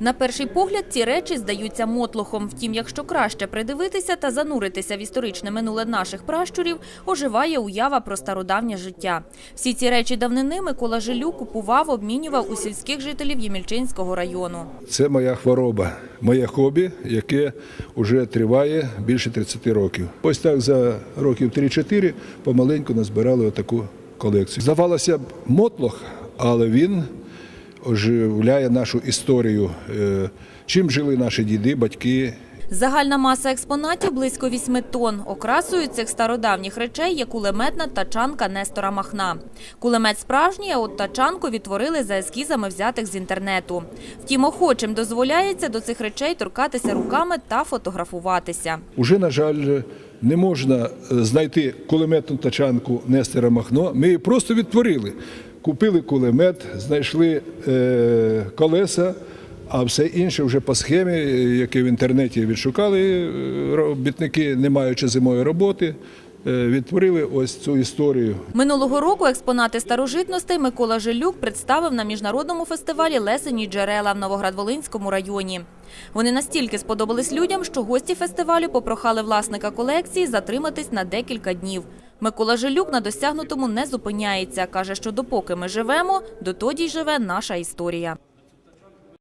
На перший погляд ці речі здаються мотлохом. Втім, якщо краще придивитися та зануритися в історичне минуле наших пращурів, оживає уява про стародавнє життя. Всі ці речі давнини Микола Жилюк купував, обмінював у сільських жителів Ємільчинського району. Це моя хвороба, моє хобі, яке вже триває більше 30 років. Ось так за років 3-4 помаленьку назбирали отаку колекцію. Здавалося б, мотлох, але він оживляє нашу історію. Е, Чим жили наші діди, батьки, Загальна маса експонатів близько 8 тонн. Окрасою цих стародавніх речей є кулеметна тачанка Нестора Махна. Кулемет справжній, а от тачанку відтворили за ескізами, взятих з інтернету. Втім, охочим дозволяється до цих речей торкатися руками та фотографуватися. Уже, на жаль, не можна е, знайти кулеметну тачанку Нестера Махно. Ми її просто відтворили. Купили кулемет, знайшли е, колеса, а все інше вже по схемі, е, які в інтернеті відшукали е, робітники, не маючи зимої роботи, е, відтворили ось цю історію. Минулого року експонати старожитностей Микола Жилюк представив на міжнародному фестивалі Лесені джерела в Новоград-Волинському районі. Вони настільки сподобались людям, що гості фестивалю попрохали власника колекції затриматись на декілька днів. Микола Жилюк на досягнутому не зупиняється. Каже, що допоки ми живемо, дотоді й живе наша історія.